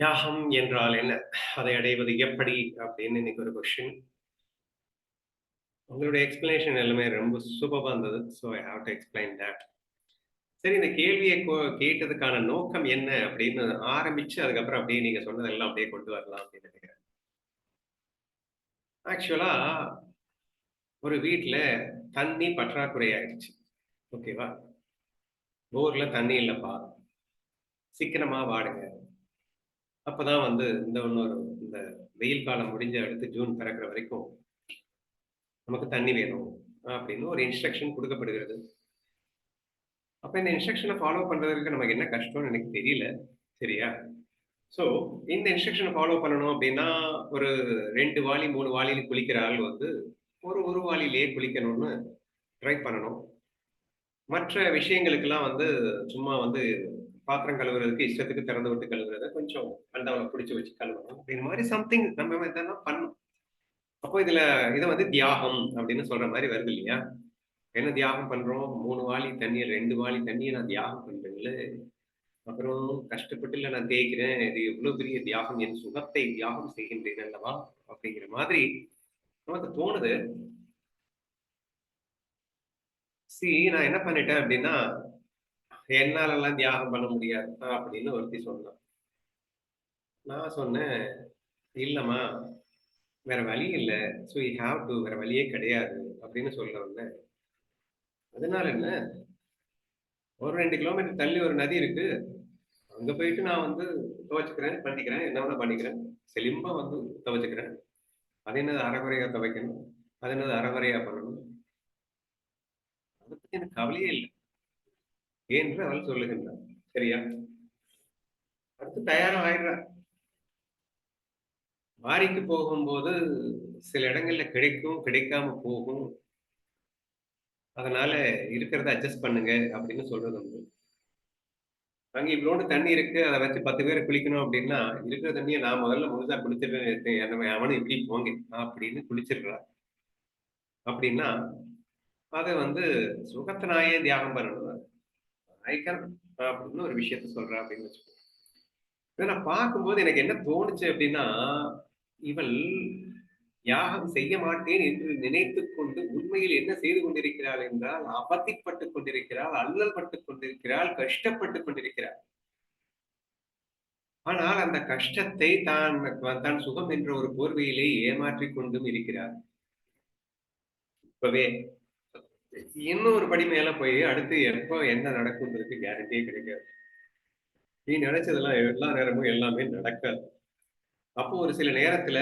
தியாகம் என்றால் என்ன? அதை அடைவது எப்படி? அப்படின்னு இன்னைக்கு ஒரு கொஸ்டின். உங்களுடைய எக்ஸ்பிளனேஷன் எல்லாமே ரொம்ப சூப்பராக இருந்தது. So I have to explain that. சரி இந்த கேள்வியை கேட்டதுக்கான நோக்கம் என்ன? அப்படின்னு ஆரம்பிச்சு, அதுக்கப்புறம் அப்படியே நீங்க சொன்னதெல்லாம் அப்படியே கொண்டு வரலாம் அப்படின்னு நினைக்கிறேன். ஆக்சுவலா ஒரு வீட்டில் தண்ணி பற்றாக்குறை ஆயிடுச்சு. ஓகேவா? போர்ல தண்ணி இல்லைப்பா சீக்கிரமா வாடுங்க. அப்பதான் வந்து இந்த இன்னொரு இந்த வெயில் காலம் முடிஞ்ச அடுத்து ஜூன் பிறக்கிற வரைக்கும் நமக்கு தண்ணி வேணும் அப்படின்னு ஒரு இன்ஸ்ட்ரக்ஷன் கொடுக்கப்படுகிறது அப்ப இந்த இன்ஸ்ட்ரக்ஷனை ஃபாலோ பண்றதுக்கு நமக்கு என்ன கஷ்டம்னு எனக்கு தெரியல. சரியா? ஸோ இந்த இன்ஸ்ட்ரக்ஷனை ஃபாலோ பண்ணணும் அப்படின்னா, ஒரு ரெண்டு வாளி, 3 வாளியில குளிக்கிற ஆள் வந்து, ஒரு 1 வாளியிலேயே குளிக்கணும்னு ட்ரை பண்ணணும். மற்ற விஷயங்களுக்கெல்லாம் வந்து சும்மா வந்து பாத்திரம் கழுவுறதுக்கு இஷ்டத்துக்கு திறந்து விட்டு கழுவுறத கொஞ்சம் அண்டாவுல பிடிச்சி வச்சு கழுவணும். அப்படின்ற மாதிரி சம்திங் நம்ம இதெல்லாம் பண்ணும் அப்போ இதுல இதை வந்து தியாகம் அப்படின்னு சொல்ற மாதிரி வருது இல்லையா? என்ன தியாகம் பண்றோம்? மூணு வாளி தண்ணியை ரெண்டு வாளி தண்ணியை நான் தியாகம் பண்றேன்ல. அப்புறம் கஷ்டப்பட்டுல நான் தேய்க்கிறேன். இது எவ்வளவு பெரிய தியாகம். என் சுகத்தை தியாகம் செய்கின்றேன் அல்லவா? அப்படிங்கிற மாதிரி நமக்கு தோணுது. சி நான் என்ன பண்ணிட்டேன் அப்படின்னா, என்னாலெல்லாம் தியாகம் பண்ண முடியாது அப்படின்னு ஒருத்தி சொன்னான் நான் சொன்னேன், இல்லைம்மா வேற வழி இல்லை ஸோ யூ ஹாவ் டூ வேற வழியே கிடையாது அப்படின்னு சொல்ல வந்தேன். அதனால என்ன? ஒரு ரெண்டு கிலோமீட்டர் தள்ளி ஒரு நதி இருக்கு. அங்க போயிட்டு நான் வந்து துவைச்சுக்கிறேன், பண்ணிக்கிறேன். என்ன வேணா பண்ணிக்கிறேன். செலிம்பா வந்து துவைச்சுக்கிறேன். அது என்னது அரைகுறையா துவைக்கணும்? அது என்னது அரைகுறையா பண்ணணும்? அதை பத்தி எனக்கு கவலையே இல்லை என்று அவள் சொல்லுகின்றார் சரியா? அடுத்து தயாரம் ஆயிடுறா. வாரிக்கு போகும்போது சில இடங்கள்ல கிடைக்கும், கிடைக்காம போகும். அதனால இருக்கிறத அட்ஜஸ்ட் பண்ணுங்க அப்படின்னு சொல்றது உண்டு. அங்க இவ்வளோண்டு தண்ணி இருக்கு. அத வச்சு பத்து பேரை குளிக்கணும் அப்படின்னா, இருக்கிற தண்ணியை நான் முதல்ல முழுசா குளிச்சிடுறேன். என்ன அவனும் இப்படி போங்க அப்படின்னு குளிச்சிடுறா. அப்படின்னா, அதை வந்து சுகத்த தியாகம் பண்ணணும்? ஐக்கன் அப்படின்னு ஒரு விஷயத்த சொல்றா அப்படின்னு வச்சுக்கோ. நான் பார்க்கும்போது எனக்கு என்ன தோணுச்சு அப்படின்னா, இவள் யாகம் செய்ய மாட்டேன் என்று நினைத்துக் கொண்டு உண்மையில் என்ன செய்து கொண்டிருக்கிறாள் என்றால், அபத்திப்பட்டு கொண்டிருக்கிறாள், அல்லல் பட்டு கொண்டிருக்கிறாள், கஷ்டப்பட்டு கொண்டிருக்கிறாள். ஆனால் அந்த கஷ்டத்தை தான் தான் சுகம் என்ற ஒரு போர்வையிலே ஏமாற்றிக் கொண்டும் இருக்கிறார். இப்பவே இன்னும் ஒரு படி மேல போய் அடுத்து எப்போ என்ன நடக்கும்ன்றதுக்கு கேரண்டியே கிடைக்காது. நீ நினைச்சதெல்லாம் எல்லா நேரமும் எல்லாமே நடக்காது. அப்போ ஒரு சில நேரத்துல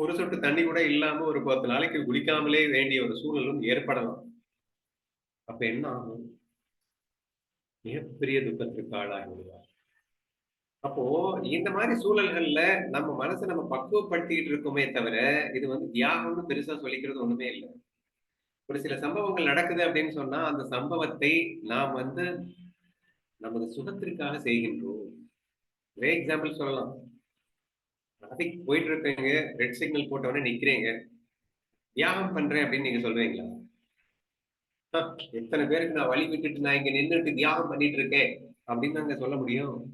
ஒரு சொட்டு தண்ணி கூட இல்லாம ஒரு 10 நாளைக்கு குளிக்காமலே வேண்டிய ஒரு சூழலும் ஏற்படலாம். அப்ப என்ன ஆகும்? மிகப்பெரிய துக்கத்திற்கு ஆளாகி விடுவார். அப்போ இந்த மாதிரி சூழல்கள்ல நம்ம மனச நம்ம பக்குவப்படுத்திட்டு இருக்கோமே தவிர, இது வந்து தியாகம்னு பெருசா சொல்லிக்கிறது ஒண்ணுமே இல்ல. ஒரு சில சம்பவங்கள் நடக்குது அப்படின்னு சொன்னா, அந்த சம்பவத்தை நாம் வந்து நமது சுகத்திற்காக செய்கின்றோம். ஒரே எக்ஸாம்பிள் சொல்லலாம். டிராஃபிக் போயிட்டு இருக்கீங்க. ரெட் சிக்னல் போட்டவொடனே நிக்கிறீங்க. தியாகம் பண்றேன் அப்படின்னு நீங்க சொல்றீங்களா எத்தனை பேருக்கு நான் வழி விட்டுட்டு நான் இங்க நின்றுட்டு தியாகம் பண்ணிட்டு இருக்கேன்." அப்படின்னு தாங்க சொல்ல முடியும்.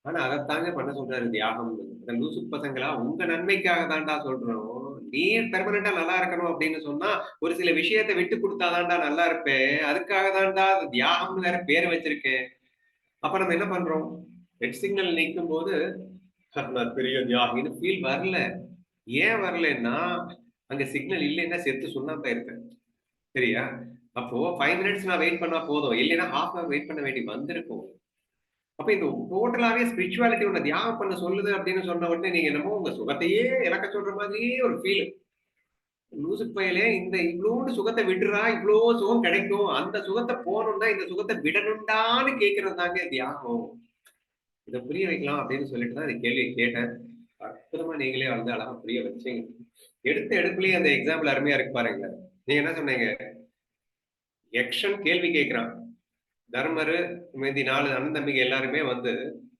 ஆனா அதைத்தாங்க பண்ண சொல்றாரு தியாகம் இந்த லூசு பசங்களா உங்க நன்மைக்காக தான்டா சொல்றோம். நீ பெர்மனண்டா நல்லா இருக்கணும் அப்படின்னு சொன்னா, ஒரு சில விஷயத்த விட்டு கொடுத்தாதான்டா நல்லா இருப்பேன் அதுக்காக தான்டா தியாகம்னு வேற பேர் வச்சிருக்கேன். அப்ப நம்ம என்ன பண்றோம்? ரெட் சிக்னல் நிக்கும்போது, நான் பெரிய தியாகின்னு ஃபீல் வரல. ஏன் வரலன்னா, அங்க சிக்னல் இல்லைன்னா செத்து சுண்ணாம்பா இருப்பேன். சரியா? அப்போ ஃபைவ் மினிட்ஸ் நான் வெயிட் பண்ணா போதும். இல்லைன்னா 1/2 ஹவர் வெயிட் பண்ண வேண்டி வந்திருக்கும். அப்ப இந்த டோட்டலாவே ஸ்பிரிச்சுவாலிட்டி உன்ன தியாகம் பண்ண சொல்லுது அப்படின்னு சொன்ன உடனே நீங்க என்னமோ உங்க சுகத்தையே இழக்க சொல்ற மாதிரியே ஒரு ஃபீல். லூசு பயலே இந்த இவ்வளோண்டு சுகத்தை விடுறா, இவ்வளோ சுகம் கிடைக்கும். அந்த சுகத்தை போகணும்னா இந்த சுகத்தை விடணும்டான்னு கேட்கறது தாங்க தியாகம். இதை புரிய வைக்கலாம் அப்படின்னு சொல்லிட்டு தான் இந்த கேள்வியை கேட்டேன். அற்புதமா நீங்களே வந்து அழகா புரிய வச்சீங்க. எடுத்த எடுப்புலயே அந்த எக்ஸாம்பிள் அருமையா இருக்கு பாருங்க. நீங்க என்ன சொன்னீங்க? எக்ஷன் கேள்வி கேட்கிறான். தர்மரு, மீதி நாலு அண்ணன் தம்பிங்க எல்லாருமே வந்து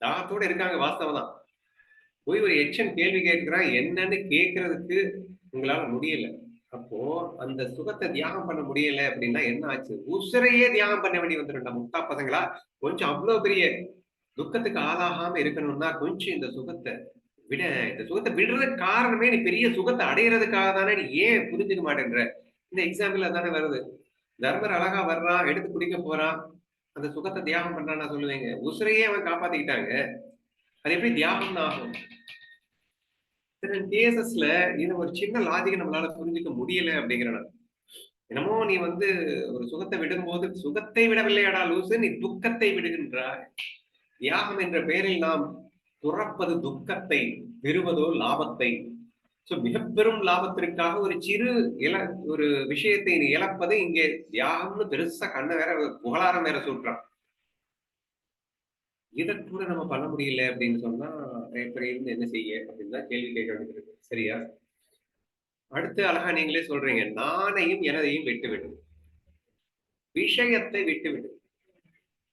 தாகத்தோட இருக்காங்க வாஸ்தவம் தான். போய் ஒரு எச்சன் கேள்வி கேட்கிறான். என்னன்னு கேட்கறதுக்கு உங்களால முடியல. அப்போ அந்த சுகத்தை தியாகம் பண்ண முடியல அப்படின்னா என்ன ஆச்சு? உசுரையே தியாகம் பண்ண வேண்டி வந்துரும்டா முட்டா பசங்களா. கொஞ்சம் அவ்வளவு பெரிய துக்கத்துக்கு ஆளாகாம இருக்கணும்னா கொஞ்சம் இந்த சுகத்தை விட இந்த சுகத்தை விடுறதுக்கு காரணமே நீ பெரிய சுகத்தை அடையிறதுக்காக தானே நீ ஏன் புரிஞ்சுக்க மாட்டேன்ற இந்த எக்ஸாம்பிள் தானே வருது தர்மர் அழகா வர்றான் எடுத்து குடிக்க போறான் அந்த சுகத்தை தியாகம் பண்றான் நான் சொல்லுவேங்க. உசுரையே அவன் காப்பாத்திக்கிட்டாங்க. அது எப்படி தியாகம் ஆகும்? கேசஸ்ல இது ஒரு சின்ன லாஜிக் நம்மளால புரிஞ்சுக்க முடியல அப்படிங்கிறன என்னமோ நீ வந்து ஒரு சுகத்தை விடும்போது சுகத்தை விடவில்லையாடா லூசு நீ துக்கத்தை விடுகின்றாய் தியாகம் என்ற பெயரில் நாம் துறப்பது துக்கத்தை பெறுவதோ லாபத்தை சோ மிகப்பெரும் லாபத்திற்காக ஒரு சிறு இல ஒரு விஷயத்தை நீ இழப்பது இங்கே தியாகம்னு பெருசா கண்ண வேற புகழாரம் வேற சொல்றான் இதை கூட நம்ம பண்ண முடியல அப்படின்னு சொன்னா எப்படி இருந்து என்ன செய்ய அப்படின்னு தான் கேள்வி கேட்க வேண்டியிருக்கு. சரியா? அடுத்து அழகா நீங்களே சொல்றீங்க நானையும் எனதையும் விட்டு விடும் விஷயத்தை விட்டு விடும்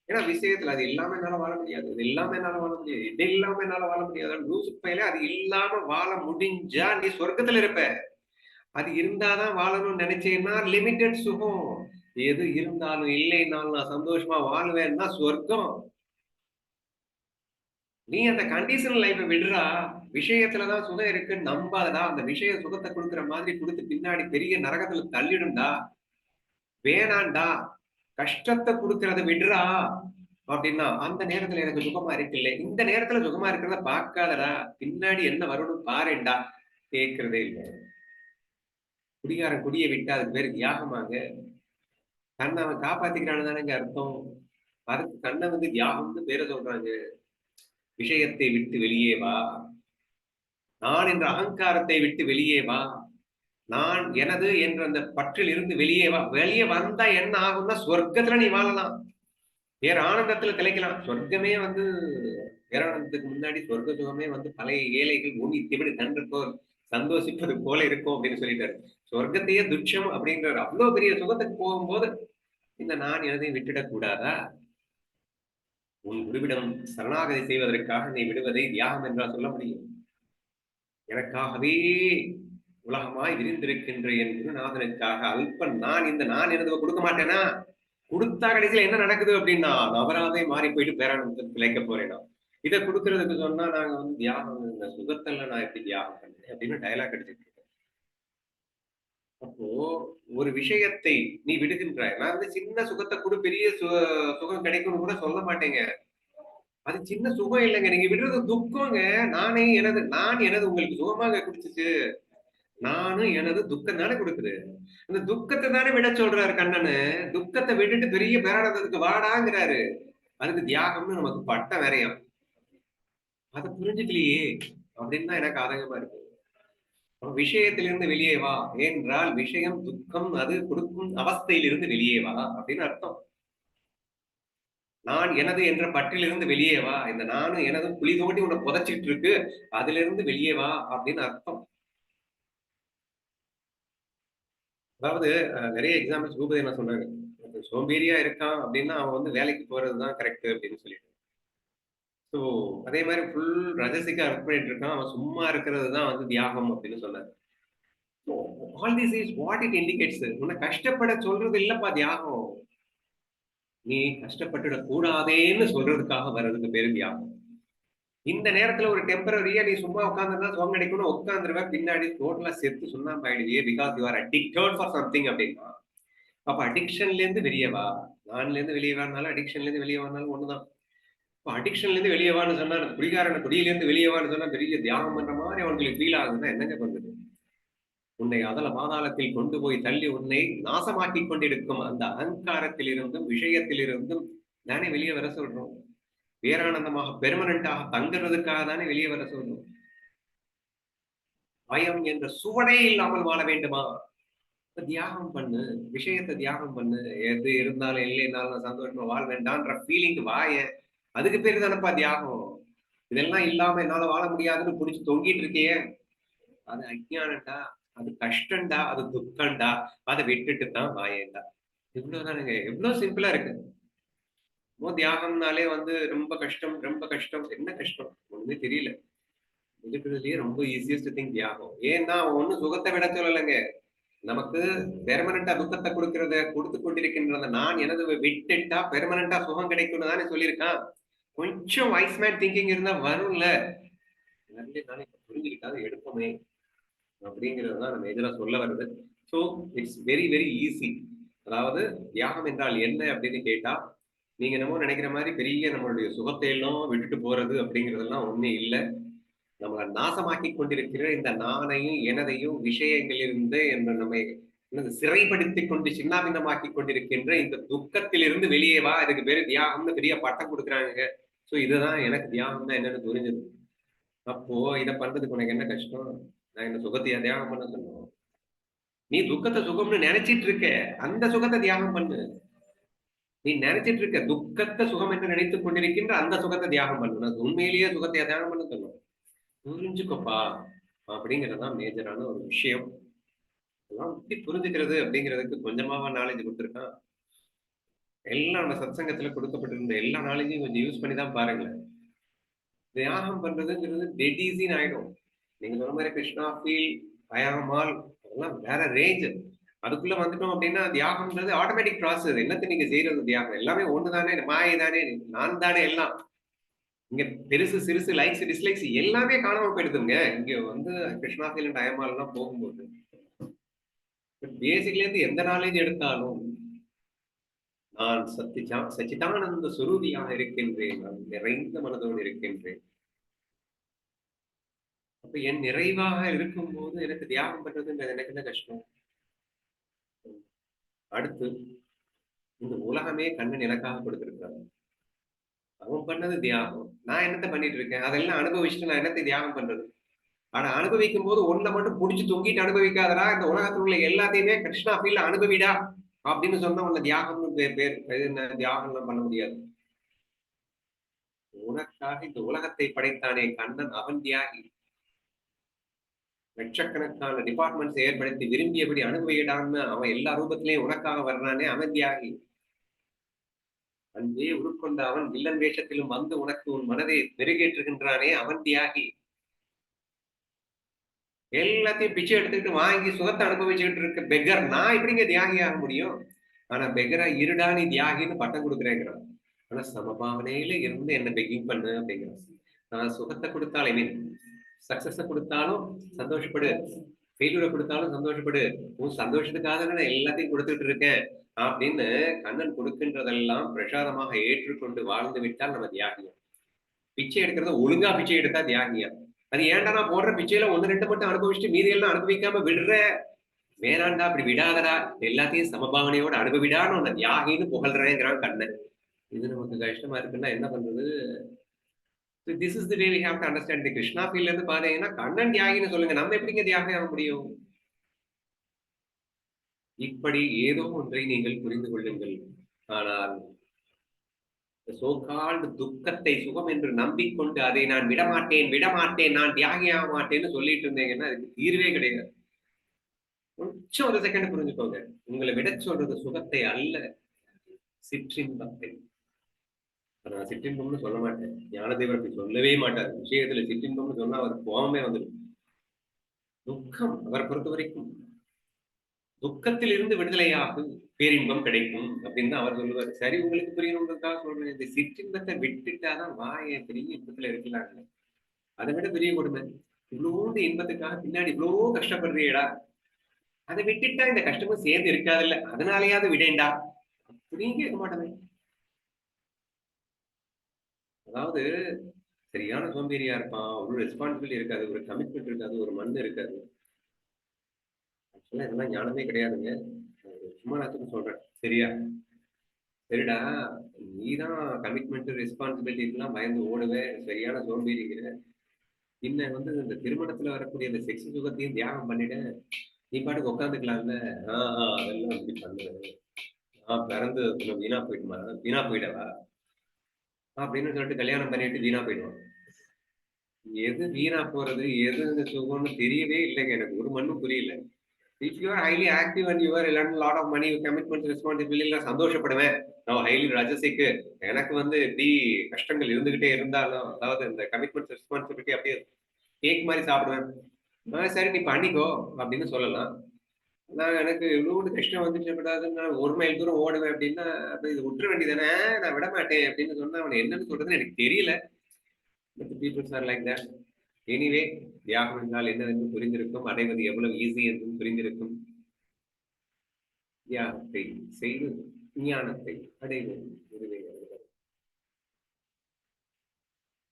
ஏன்னா விஷயத்துல அது இல்லாம என்னால வாழ முடியாது. இது இல்லாம என்னால வாழ முடியாது. இது இல்லாம என்னால வாழ முடியாது. லூசு பையில அது இல்லாம வாழ முடிஞ்சா நீ சொர்க்கத்துல இருப்ப. அது இருந்தாதான் வாழணும்னு நினைச்சேன்னா லிமிட்டட் சுகம். எது இருந்தாலும் இல்லைனாலும் நான் சந்தோஷமா வாழ்வேன்னா சொர்க்கம். நீ அந்த கண்டிஷன் லைஃபை விடுறா. விஷயத்துலதான் சுகம் இருக்கு. நம்பாதடா. அந்த விஷய சுகத்தை கொடுக்குற மாதிரி கொடுத்து பின்னாடி பெரிய நரகத்துல தள்ளிடும்டா. வேணாண்டா. கஷ்டத்தை கொடுக்கறத விடுறா அப்படின்னா அந்த நேரத்துல எனக்கு சுகமா இருக்குல்ல இந்த நேரத்துல சுகமா இருக்கிறத பார்க்காதடா. பின்னாடி என்ன வரும்னு பாருண்டா கேட்கறதே இல்லை. குடிகாரன் குடிய விட்டா அதுக்கு பேரு தியாகமாங்க தன்னை அவன் காப்பாத்திக்கிறான்னு தானேங்க அர்த்தம். அதுக்கு கண்ணை வந்து தியாகம்னு பேரை சொல்றாங்க. விஷயத்தை விட்டு வெளியே வா. நான் என்ற அகங்காரத்தை விட்டு வெளியே வா. நான் எனது என்ற அந்த பற்றில் இருந்து வெளியே வா வெளியே வந்தா என்ன ஆகும்னா சொர்க்கத்துல நீ வாழலாம். வேற ஆனந்தத்துல கிளைக்கலாம் சொர்க்கமே வந்து பேரானந்தத்துக்கு முன்னாடி சொர்க்க சுகமே வந்து பழைய ஏழைகள் ஊனி திவிடு கண்டிருப்போர் சந்தோஷிப்பது போல இருக்கும் அப்படின்னு சொல்லிட்டாரு. சொர்க்கத்தையே துட்சம் அப்படின்றாரு. அவ்வளவு பெரிய சுகத்துக்கு போகும்போது இந்த நான் எனதையும் விட்டுடக் கூடாதா? உன் குருவிடம் சரணாகதி செய்வதற்காக நீ விடுவதை தியாகம் என்றால் சொல்ல முடியும். எனக்காகவே உலகமாய் விரிந்திருக்கின்ற என் குருநாதனுக்காக அல்பன் நான் இந்த நான் எனது கொடுக்க மாட்டேனா? கொடுத்தா கடைசியில என்ன நடக்குது அப்படின்னா நவராதை மாறி போயிட்டு பேரானந்தம் பிழைக்க போறேனா? இதை கொடுக்கறதுக்கு சொன்னா நாங்க வந்து தியாகம் இந்த சுகத்துல நான் எப்படி தியாகம் பண்ணேன் அப்படின்னு டயலாக் அடிச்சுட்டு இருக்கேன். அப்போ ஒரு விஷயத்தை நீ விடுகின்றாய். நான் வந்து சின்ன சுகத்தை கூட பெரிய சுகம் கிடைக்கும்னு கூட சொல்ல மாட்டேங்க. அது சின்ன சுகம் இல்லைங்க. நீங்க விடுறது துக்கங்க. நானே எனது நான் எனது உங்களுக்கு சுகமாக குடிச்சிச்சு. நானும் எனது துக்கம் தானே கொடுக்குது. அந்த துக்கத்தை தானே விட சொல்றாரு கண்ணனு. துக்கத்தை விட்டுட்டு பெரிய பேரானந்தத்துக்கு வாடாங்கிறாரு. அதுக்கு தியாகம்னு நமக்கு பட்டம் வேறையாம் அதை புரிஞ்சுக்கலையே. அப்படின்னு தான் எனக்கு ஆதங்கமா இருக்கு. விஷயத்திலிருந்து வெளியே வா. என்றால் விஷயம் துக்கம் அது கொடுக்கும் அவஸ்தையிலிருந்து வெளியே வா அப்படின்னு அர்த்தம். நான் எனது என்ற பற்றிலிருந்து வெளியே வா. இந்த நானும் எனதும் புலி தோண்டி உன்னை புதைச்சிட்டு இருக்கு. அதுல இருந்து வெளியே வா அப்படின்னு அர்த்தம். அதாவது நிறைய எக்ஸாம்பிள்ஸ் பூபதி என்ன சொன்னாங்க சோம்பேறியா இருக்கான் அப்படின்னா அவன் வந்து வேலைக்கு போறதுதான் கரெக்ட் அப்படின்னு சொல்லிட்டு. ஸோ அதே மாதிரி ஃபுல் ரஜசிக்கா ஒர்க் பண்ணிட்டு இருக்கான். அவன் சும்மா இருக்கிறது தான் வந்து தியாகம் அப்படின்னு சொன்னார். All this is what it indicates உன்னை கஷ்டப்பட சொல்றது இல்லப்பா தியாகம். நீ கஷ்டப்பட்டுடக்கூடாதேன்னு சொல்றதுக்காக வர்றதுக்கு பேரு தியாகம். இந்த நேரத்துல ஒரு டெம்பரரியா நீ சும்மா உட்காந்துருந்தா சோகம் கிடைக்கணும் உட்காந்துருவ பின்னாடி டோட்டலா செத்து சுண்ணாம்பு ஆயிடுவியே because you are addicted for something அப்படின்னா அப்ப அடிக்ஷன்ல இருந்து வெளியே வா. நான்ல இருந்து வெளியே வரனாலும் அடிக்ஷன்ல இருந்து வெளியே வரனாலும் ஒண்ணுதான். இப்போ அடிக்ஷன்ல இருந்து வெளியே வான்னு சொன்னா குடிகாரன குடியில இருந்து வெளியே வான்னு சொன்னா பெரிய தியாகம் பண்ற மாதிரி அவங்களுக்கு ஃபீல் ஆகுதுன்னா என்னங்க பண்றது? உன்னை அதல பாதாளத்தில் கொண்டு போய் தள்ளி உன்னை நாசமாக்கி கொண்டிருக்கும் அந்த அகங்காரத்தில் இருந்தும் விஷயத்தில் இருந்தும் தானே வெளியே வர சொல்றோம். பேரானந்தமாக பெர்மனண்டாக தங்குறதுக்காக தானே வெளியே வர சொல்லணும் பயம் என்ற சுவடே இல்லாமல் வாழ வேண்டுமா? தியாகம் பண்ணு விஷயத்தை தியாகம் பண்ணு. எது இருந்தாலும் இல்லைனாலும் சந்தோஷமா வாழ வேண்டான்ற ஃபீலிங் வாய. அதுக்கு பேரு தானப்பா தியாகம். இதெல்லாம் இல்லாம என்னால வாழ முடியாதுன்னு புடிச்சு தொங்கிட்டு இருக்கியே. அது அஜானண்டா அது கஷ்டம்டா அது துக்கம்டா அதை விட்டுட்டு தான் வாயேண்டா. இவ்வளவுதானுங்க எவ்வளவு சிம்பிளா இருக்கு. தியாகம்னாலே வந்து ரொம்ப கஷ்டம் ரொம்ப கஷ்டம். என்ன கஷ்டம்? ஒண்ணுமே தெரியல. இருக்கிறதுலயே ரொம்ப ஈஸியஸ்ட் திங் தியாகம். ஏன்னா அவன் ஒண்ணு சுகத்தை விட சொல்லலைங்க. நமக்கு பெர்மனண்டா துக்கத்தை கொடுக்கறத கொடுத்து கொண்டிருக்கின்ற நான் எனது விட்டுட்டா பெர்மனண்டா சுகம் கிடைக்கும்னு தானே சொல்லியிருக்கான். கொஞ்சம் வைஸ் மேன் திங்கிங் இருந்தா வரும்ல. நிறைய நாளை புரிஞ்சுக்கிட்டாலும் எடுப்போமே. அப்படிங்கிறது தான் நம்ம எதிராக சொல்ல வருது so it's very very easy அதாவது தியாகம் என்றால் என்ன அப்படின்னு கேட்டா நீங்க என்னமோ நினைக்கிற மாதிரி பெரிய நம்மளுடைய சுகத்தை எல்லாம் விட்டுட்டு போறது அப்படிங்கிறதெல்லாம் ஒண்ணு இல்லை. நம்மளை நாசமாக்கி கொண்டிருக்கிற இந்த நானையும் எனதையும் விஷயங்களிலிருந்து என்று நம்மை என்னது சிறைப்படுத்தி கொண்டு சின்னாபின்னமாக்கி கொண்டிருக்கின்ற இந்த துக்கத்திலிருந்து வெளியே வா இதுக்கு பேரு தியாகம்னு பெரிய பட்டம் கொடுக்குறாங்க. ஸோ இதுதான் எனக்கு தியாகம்னா என்னன்னு புரிஞ்சது. அப்போ இதை பண்றதுக்கு உனக்கு என்ன கஷ்டம்? நான் இந்த சுகத்தையா தியாகம் பண்ண சொன்னோம். நீ துக்கத்தை சுகம்னு நினைச்சிட்டு இருக்க. அந்த சுகத்தை தியாகம் பண்ணு. நீ நினைச்சிட்டு இருக்க துக்கத்தை சுகம் என்று நினைத்துக் கொண்டிருக்கின்ற அந்த சுகத்தை தியாகம் பண்ணணும் உண்மையிலேயே சுகத்தை தியாகம் பண்ண சொல்லணும் புரிஞ்சுக்கோப்பா. அப்படிங்கறதுதான் மேஜரான ஒரு விஷயம். எல்லாம் எப்படி புரிஞ்சுக்கிறது அப்படிங்கிறதுக்கு கொஞ்சமாவா நாலேஜ் கொடுத்துருக்கான். எல்லாம் நம்ம சத்சங்கத்துல கொடுக்கப்பட்டிருந்த எல்லா நாலேஜையும் கொஞ்சம் யூஸ் பண்ணி தான் பாருங்களேன். தியாகம் பண்றதுங்கிறது டெட் ஈஸின்னு ஆயிடும். நீங்க சொன்ன மாதிரி கிருஷ்ணா ஃபீல் அயாமால் அதெல்லாம் வேற ரேஞ்ச் அதுக்குள்ள வந்துட்டோம் அப்படின்னா தியாகம்ன்றது ஆட்டோமேட்டிக் ப்ராசஸ் என்னத்தை நீங்க செய்யறது தியாகம்? எல்லாமே ஒன்று தானே மாயை தானே நான் தானே எல்லாம். இங்க பெருசு சிறுசு லைக்ஸ் டிஸ்லைக்ஸ் எல்லாமே காணாம போயிடுதுங்க. இங்க வந்து கிருஷ்ணா ஃபீல் அண்ட் எல்லாம் போகும்போது. பேசிக்ல இருந்து எந்த நாலேஜ் எடுத்தாலும் நான் சத்திச்சா சச்சிதானந்த சுரூபியாக இருக்கின்றேன். நான் நிறைந்த மனதோடு இருக்கின்றேன். அப்ப என் நிறைவாக இருக்கும்போது எனக்கு தியாகம் பண்றதுன்றது எனக்கு என்ன கஷ்டம்? அடுத்து இந்த உலகமே கண்ணன் எனக்காக கொடுத்திருக்கிறான் அவன் பண்ணது தியாகம். நான் என்னத்த பண்ணிட்டு இருக்கேன்? அதெல்லாம் அனுபவிச்சுட்டு நான் என்னத்தை தியாகம் பண்றது? ஆனா அனுபவிக்கும் போது ஒன்றை மட்டும் புடிச்சு தொங்கிட்டு அனுபவிக்காதடா இந்த உலகத்தில் உள்ள எல்லாத்தையுமே கிருஷ்ணா ஃபீல்ல அனுபவிடா அப்படின்னு சொன்னா உன்னை தியாகம்னு பேர் பேர் என்ன? தியாகம்லாம் பண்ண முடியாது. உனக்காக இந்த உலகத்தை படைத்தானே கண்ணன் அவன் தியாகி. லட்சக்கணக்கான டிபார்ட்மெண்ட்ஸ் ஏற்படுத்தி விரும்பியபடி அனுபவிடான்னு அவன் எல்லா ரூபத்திலையும் உனக்காக வர்றானே அமைதியாகி. தியாகி அன்பே உருக்கொண்ட அவன் வில்லன் வேஷத்திலும் வந்து உனக்கு உன் மனதை மெருகேற்றுகின்றானே அவன் தியாகி எல்லாத்தையும் பிச்சை எடுத்துக்கிட்டு வாங்கி சுகத்தை அனுபவிச்சுக்கிட்டு இருக்க பெகர் நான் எப்படிங்க தியாகி ஆக முடியும்? ஆனா பெகரா இருடா நீ தியாகின்னு பட்டம் கொடுக்குறேங்கிறான். ஆனா சமபாவனையில இருந்து என்ன பெக்கிங் பண்ணு அப்படிங்கிறான். நான் சுகத்தை கொடுத்தாலே ஐ மீன் சக்சஸ கொடுத்தாலும் சந்தோஷப்படு. ஃபெயிலியரை கொடுத்தாலும் சந்தோஷப்படு. உன் சந்தோஷத்துக்காக நான் எல்லாத்தையும் கொடுத்துட்டு இருக்கேன். அப்படின்னு கண்ணன் கொடுக்கின்றதெல்லாம் பிரசாதமாக ஏற்றுக்கொண்டு வாழ்ந்து விட்டால் நம்ம தியாகியம் பிச்சை எடுக்கிறத ஒழுங்கா பிச்சை எடுத்தா தியாகியம் அது ஏன்டா நான் போடுற பிச்சையில ஒன்று ரெண்டு மட்டும் அனுபவிச்சுட்டு மீதி எல்லாம் அனுபவிக்காம விடுற? வேணாண்டா அப்படி விடாதடா. எல்லாத்தையும் சமபாவனையோட அனுபவிடான்னு உன்னை தியாகின்னு புகழ்றேங்கிறான் கண்ணன். இது நமக்கு கஷ்டமா இருக்குன்னா என்ன பண்றது? This is the way we have to understand the Krishna ஃபீல்ட்ல இருந்து பாத்தீங்கன்னா கண்ணன் தியாகின்னு சொல்லுங்க. நம்ம எப்படிங்க தியாகி ஆக முடியும்? இப்படி ஏதோ ஒன்றை நீங்கள் புரிந்து கொள்ளுங்கள். ஆனால் சோகால்டு துக்கத்தை சுகம் என்று நம்பிக்கொண்டு அதை நான் விடமாட்டேன் விடமாட்டேன் நான் தியாகி ஆக மாட்டேன்னு சொல்லிட்டு இருந்தீங்கன்னா அதுக்கு தீர்வே கிடையாது. கொஞ்சம் ஒரு செகண்ட் புரிஞ்சுக்கோங்க. உங்களை விட சொல்றது சுகத்தை அல்ல சிற்றின்பத்தை. நான் சிற்றின்பம்னு சொல்ல மாட்டேன் ஞானதேவர் அப்படி சொல்லவே மாட்டார். விஷயத்துல சிற்றின்பம்னு சொன்னா அவர் கோபமே வந்துடும் துக்கம் அவரை பொறுத்த வரைக்கும். துக்கத்தில் இருந்து விடுதலையாகும் பேரின்பம் கிடைக்கும் அப்படின்னு தான் அவர் சொல்லுவார். சரி உங்களுக்கு புரியணுன்றதுக்காக சொல்றேன். இந்த சிற்றின்பத்தை விட்டுட்டாதான் வாய பெரிய இன்பத்துல இருக்கலாம்ல அதை விட பெரிய கொடுமை. இவ்வளோண்டு இன்பத்துக்காக பின்னாடி இவ்வளோ கஷ்டப்படுறீடா அதை விட்டுட்டா இந்த கஷ்டமும் சேர்ந்து இருக்காதுல்ல. அதனாலயாவது விடேண்டா. அப்படின்னு கேட்க மாட்டேன். அதாவது சரியான சோம்பேறியா இருப்பான் ஒரு ரெஸ்பான்சிபிலிட்டி இருக்காது ஒரு கமிட்மெண்ட் இருக்காது ஒரு மண் இருக்காது. ஆக்சுவலாக இதெல்லாம் ஞானமே கிடையாதுங்க. சும்மா நான் சொல்றேன். சரியா? சரிடா. நீ தான் கமிட்மெண்ட் ரெஸ்பான்சிபிலிட்டிக்கெல்லாம் பயந்து ஓடுவேன் சரியான சோம்பேறிங்கிற இன்ன வந்து இந்த திருமணத்துல வரக்கூடிய இந்த செக்ஸ் சுகத்தையும் தியாகம் பண்ணிட. நீ பாட்டுக்கு உட்காந்துக்கலாம்ல ஆஹ் அதெல்லாம் அப்படி பண்ணுவேன். நான் பிறந்து வீணா போயிட்டுமா? வீணா போயிடவா அப்படின்னு சொல்லிட்டு கல்யாணம் பண்ணிட்டு வீணா போயிடுவாங்க எது வீணா போறது? எது சுகம்னு தெரியவே இல்லைங்க எனக்கு. ஒரு மண்ணும் புரியல. If you are highly active and you are learn lot of money commitment responsibility நான் சந்தோஷப்படுவேன். நான் ஹைலி ரஜசிக்கு. எனக்கு வந்து எப்படி கஷ்டங்கள் இருந்துகிட்டே இருந்தாலும் அதாவது இந்த கமிட்மெண்ட் ரெஸ்பான்சிபிலிட்டி அப்படியே கேக் மாதிரி சாப்பிடுவேன். சரி நீ பண்ணிக்கோ அப்படின்னு சொல்லலாம். நான் எனக்கு இவ்வளவு கஷ்டம் வந்துடக்கூடாதுன்னு நான் ஒரு மைல் தூரம் ஓடுவேன் அப்படின்னா அப்ப இது விட்டுற வேண்டியதானே நான் விட மாட்டேன் அப்படின்னு சொன்னா அவனை என்னன்னு சொல்றதுன்னு எனக்கு தெரியல. Peoples are like that anyway தியாகம் என்றால் என்னவென்று புரிந்திருக்கும் அடைவது எவ்வளவு ஈஸி என்றும் புரிந்திருக்கும். தியாகத்தை செய்து ஞானத்தை அடைவது